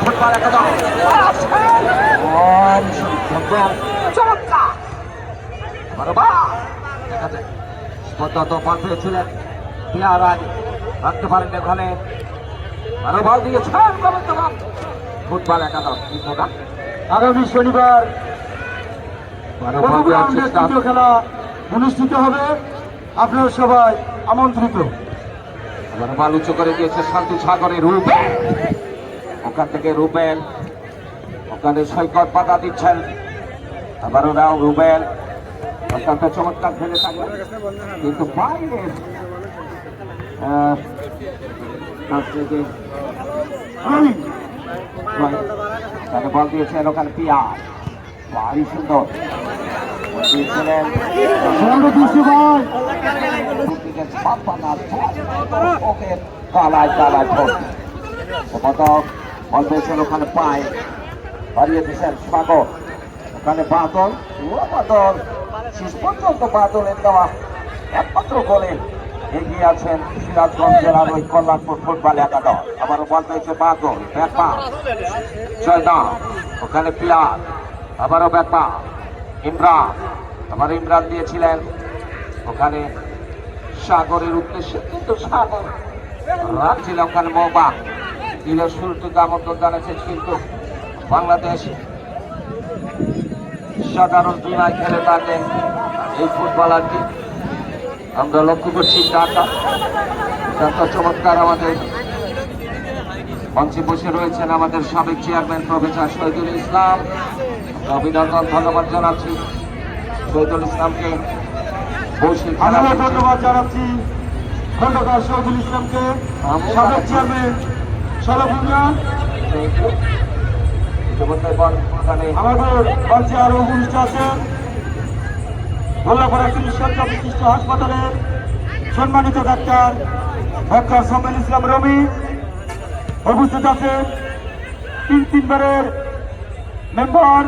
Football একাদশ বল সিদ্ধান্ত চমৎকার। স্পর্ধত বল পেয়েছিলেন পিয়ার রাখতে পারেন ওখানে বারো বল দিয়েছেন বল ফুটবল একাদশ প্রোগ্রাম। আগামী শনিবার খেলা অনুষ্ঠিত হবে। আপনারা সবাই আমন্ত্রিত। বল উঁচু করে দিয়েছে শান্তি সাগরের রুবেল ওখান থেকে রুবেল ওখানে সৈকত পাতা দিচ্ছেন। আবারও রাও রুবেল অত্যন্ত চমৎকার খেলে থাকে কিন্তু বাইরে কাছ থেকে রবি তাকে বল দিয়েছেন ওখানে পিয়ার। ভারী সুন্দর। দিয়েছিলেন ওকে কালায় কালায় পদক বল পেয়েছেন ওখানে পায়। হারিয়ে দিয়েছেন সাগর। ওখানে বাদল। ও বাদল। শেষ পর্যন্ত বাদলের দেওয়া একমাত্র গোলে এগিয়ে আছেন সিরাজগঞ্জ জেলার ওই কল্যাণপুর ফুটবল একাদশ। আবারও বল পেয়েছে বাদল ব্যাপা জয়দান ওখানে পিয়ার। আবারও ব্যাপা ইমরান। আবার ইমরান দিয়েছিলেন। ওখানে সাগরের উদ্দেশ্যে কিন্তু সাগর। রাখছিল ওখানে মৌবা দিলে শুরুটুকু আমন্ত্রণ জানাচ্ছে কিন্তু বাংলাদেশ সাধারণ বিমায় খেলে থাকে এই ফুটবলারটি আমরা লক্ষ্য করছি টাকা অত্যন্ত চমৎকার আমাদের। মঞ্চে বসে রয়েছেন আমাদের সাবেক চেয়ারম্যান প্রফেসর শহীদুল ইসলাম। অভিনন্দন ধন্যবাদ জানাচ্ছি। শহীদুল ইসলামকে বসে। ধন্যবাদ জানাচ্ছি। খন্দকার শহীদুল ইসলামকে। সাবেক চেয়ারম্যান সরভূমিয়া আমাদের মঞ্চে আরও উপস্থিত আছেন। গোল্লাপাড়া চিকিৎসা বিশিষ্ট হাসপাতালের সম্মানিত ডাক্তার ডক্টর সোমেন ইসলাম রবি উপস্থিত আছেন। তিন তিনবারের মেম্বার